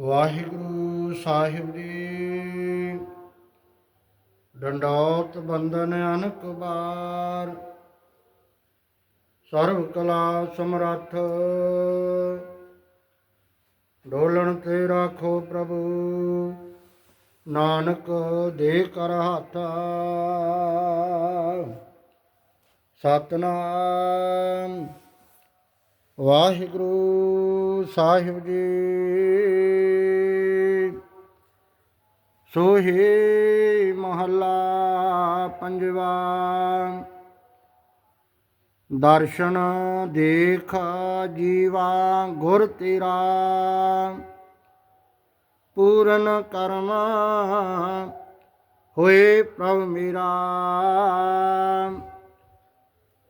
ਵਾਹਿਗੁਰੂ ਸਾਹਿਬ ਜੀ। ਡੰਡੌਤ ਬੰਦਨ ਅਨਕ ਬਾਰ। ਸਰਵ ਕਲਾ ਸਮਰੱਥ। ਡੋਲਣ ਤੇ ਰਾਖੋ ਪ੍ਰਭੂ। ਨਾਨਕ ਦੇ ਕਰ ਹੱਥ। ਸਤਨਾਮ। ਵਾਹਿਗੁਰੂ ਸਾਹਿਬ ਜੀ। ਸੋਹੀ ਮਹੱਲਾ ਪੰਜਵਾ। ਦਰਸ਼ਨ ਦੇਖ ਜੀਵਾ ਗੁਰ ਤੇਰਾ। ਪੂਰਨ ਕਰਮ ਹੋਏ ਪ੍ਰਭ ਮੇਰਾ।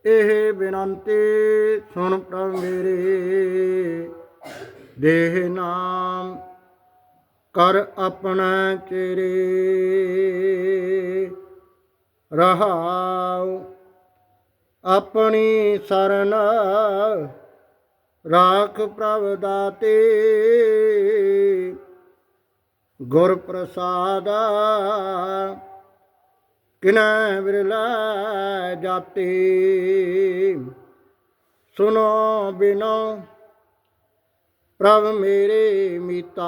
ਇਹ ਬੇਨੰਤੀ ਸੁਣ ਪ੍ਰਭ ਮੇਰੇ। ਦੇਹ ਨਾਮ ਕਰ ਆਪਣਾ ਚਿਹਰੇ ਰਹਾਉ ਆਪਣੀ ਸਰਨ। ਰਾਖ ਪ੍ਰਭ ਦਾਤੇ। ਗੁਰ ਪ੍ਰਸਾਦਾ ਕਿਨੈ ਵਿਰਲਾ ਜਾਤੀ? ਸੁਨੋ ਬਿਨੋ, ਪ੍ਰਭ ਮੇਰੇ ਮੀਤਾ।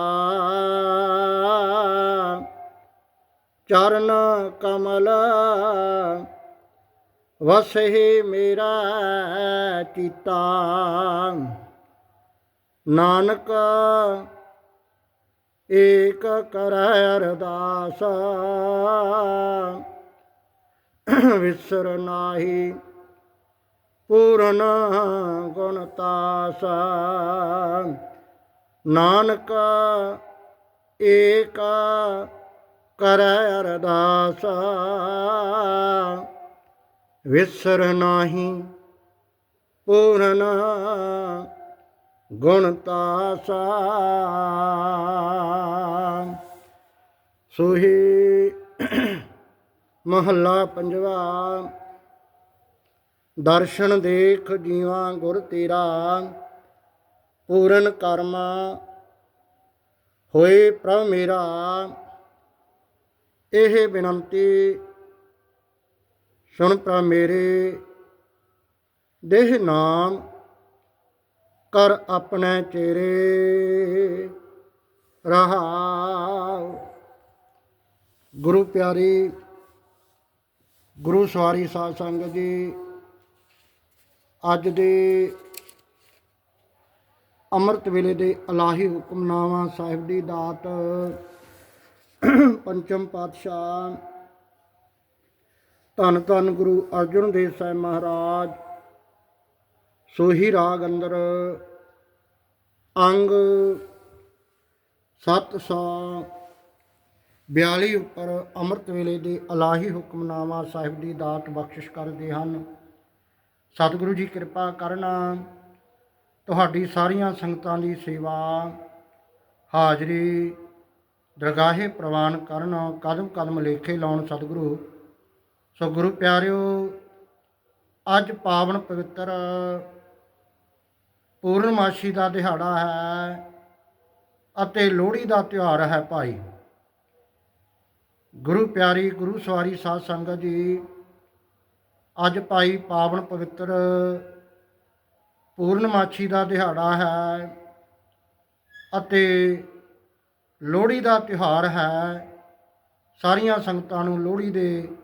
ਚਰਨ ਕਮਲ, ਵਸਹਿ ਮੇਰਾ ਚੀਤਾ। ਨਾਨਕ, ਏਕ ਕਰੈ ਅਰਦਾਸ। ਵਿਸਰ ਨਾਹੀ ਪੂਰਨ ਗੁਣ ਤਾਸ਼ਾ। ਨਾਨਕ ਏਕ ਕਰੈ ਅਰਦਾਸ। ਵਿਸਰ ਨਾਹੀ ਪੂਰਨ ਗੁਣ ਤਾਸਾ। ਸੋਹੀ ਮਹੱਲਾ ਪੰਜਵਾ। ਦਰਸ਼ਨ ਦੇਖ ਜੀਵਾ ਗੁਰ ਤੇਰਾ, ਪੂਰਨ ਕਰਮ ਹੋਏ ਪ੍ਰਭ ਮੇਰਾ। ਇਹ ਬੇਨੰਤੀ ਸੁਣ ਪ੍ਰਭ ਮੇਰੇ। ਦੇਹ ਨਾਮ ਕਰ ਆਪਣੇ ਚਿਹਰੇ ਰਹਾਉ। ਗੁਰੂ ਪਿਆਰੀ ਗੁਰੂ ਸਵਾਰੀ ਸਾਧ ਸੰਗਤ ਜੀ, ਅੱਜ ਦੇ ਅੰਮ੍ਰਿਤ ਵੇਲੇ ਦੇ ਅਲਾਹੀ ਹੁਕਮਨਾਮਾ ਸਾਹਿਬ ਦੀ ਦਾਤ ਪੰਚਮ ਪਾਤਸ਼ਾਹ ਧੰਨ ਧੰਨ ਗੁਰੂ ਅਰਜਨ ਦੇਵ ਸਾਹਿਬ ਮਹਾਰਾਜ, ਸੋਹੀ ਰਾਗ ਅੰਦਰ ਅੰਗ 742 ਉੱਪਰ ਅੰਮ੍ਰਿਤ ਵੇਲੇ ਦੇ ਅਲਾਹੀ ਹੁਕਮਨਾਮਾ ਸਾਹਿਬ ਦੀ ਦਾਤ ਬਖਸ਼ਿਸ਼ ਕਰਦੇ ਹਨ। ਸਤਿਗੁਰੂ ਜੀ ਕਿਰਪਾ ਕਰਨ। ਤੁਹਾਡੀ ਸਾਰੀਆਂ ਸੰਗਤਾਂ ਦੀ ਸੇਵਾ ਹਾਜ਼ਰੀ ਦਰਗਾਹੇ ਪ੍ਰਵਾਨ ਕਰਨ, ਕਦਮ ਕਦਮ ਲੇਖੇ ਲਾਉਣ ਸਤਿਗੁਰੂ। ਸੋ ਗੁਰੂ ਪਿਆਰਿਓ, ਅੱਜ ਪਾਵਨ ਪਵਿੱਤਰ ਪੂਰਨਮਾਸ਼ੀ ਦਾ ਦਿਹਾੜਾ ਹੈ ਅਤੇ ਲੋਹੜੀ ਦਾ ਤਿਉਹਾਰ ਹੈ ਭਾਈ। ਗੁਰੂ ਪਿਆਰੀ, ਗੁਰੂ ਸਵਾਰੀ ਸਾਧ ਸੰਗਤ ਜੀ, ਅੱਜ ਭਾਈ ਪਾਵਨ ਪਵਿੱਤਰ ਪੂਰਨਮਾਸ਼ੀ ਦਾ ਦਿਹਾੜਾ ਹੈ ਅਤੇ ਲੋਹੜੀ ਦਾ ਤਿਉਹਾਰ ਹੈ। ਸਾਰੀਆਂ ਸੰਗਤਾਂ ਨੂੰ ਲੋਹੜੀ ਦੇ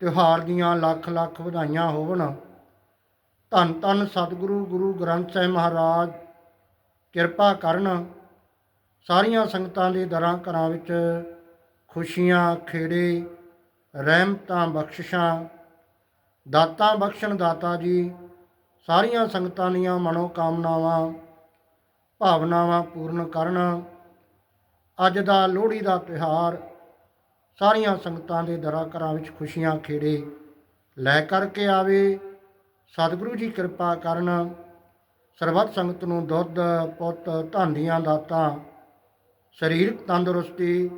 ਤਿਉਹਾਰ ਦੀਆਂ ਲੱਖ ਲੱਖ ਵਧਾਈਆਂ ਹੋਵਣ। ਧੰਨ ਧੰਨ ਸਤਿਗੁਰੂ, ਗੁਰੂ ਗ੍ਰੰਥ ਸਾਹਿਬ ਮਹਾਰਾਜ, ਕਿਰਪਾ ਕਰਨ। ਸਾਰੀਆਂ ਸੰਗਤਾਂ ਦੇ ਦਰਾਂ ਘਰਾਂ ਵਿੱਚ ਖੁਸ਼ੀਆਂ ਖੇੜੇ, ਰਹਿਮਤਾਂ ਬਖਸ਼ਿਸ਼ਾਂ, ਦਾਤਾਂ ਬਖਸ਼ਣ ਦਾਤਾ ਜੀ, ਸਾਰੀਆਂ ਸੰਗਤਾਂ ਦੀਆਂ ਮਨੋ ਕਾਮਨਾਵਾਂ, ਭਾਵਨਾਵਾਂ ਪੂਰਨ ਕਰਨ। ਅੱਜ ਦਾ ਲੋਹੜੀ ਦਾ ਤਿਉਹਾਰ ਸਾਰੀਆਂ ਸੰਗਤਾਂ ਦੇ ਦਰਾਂ ਘਰਾਂ ਵਿੱਚ ਖੁਸ਼ੀਆਂ ਖੇੜੇ ਲੈ ਕਰਕੇ ਆਵੇ। ਸਤਿਗੁਰੂ ਜੀ ਕਿਰਪਾ ਕਰਨ। ਸਰਬੱਤ ਸੰਗਤ ਨੂੰ ਦੁੱਧ, ਪੁੱਤ ਧੰਦੀਆਂ ਦਾਤਾਂ, ਸਰੀਰਕ ਤੰਦਰੁਸਤੀ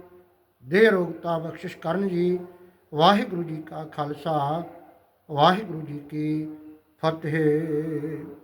ਦੇ ਰੋਗਤਾ ਬਖਸ਼ਿਸ਼ ਕਰਨ ਜੀ। ਵਾਹਿਗੁਰੂ ਜੀ ਕਾ ਖਾਲਸਾ ਵਾਹਿਗੁਰੂ ਜੀ ਕੀ ਫਤਿਹ।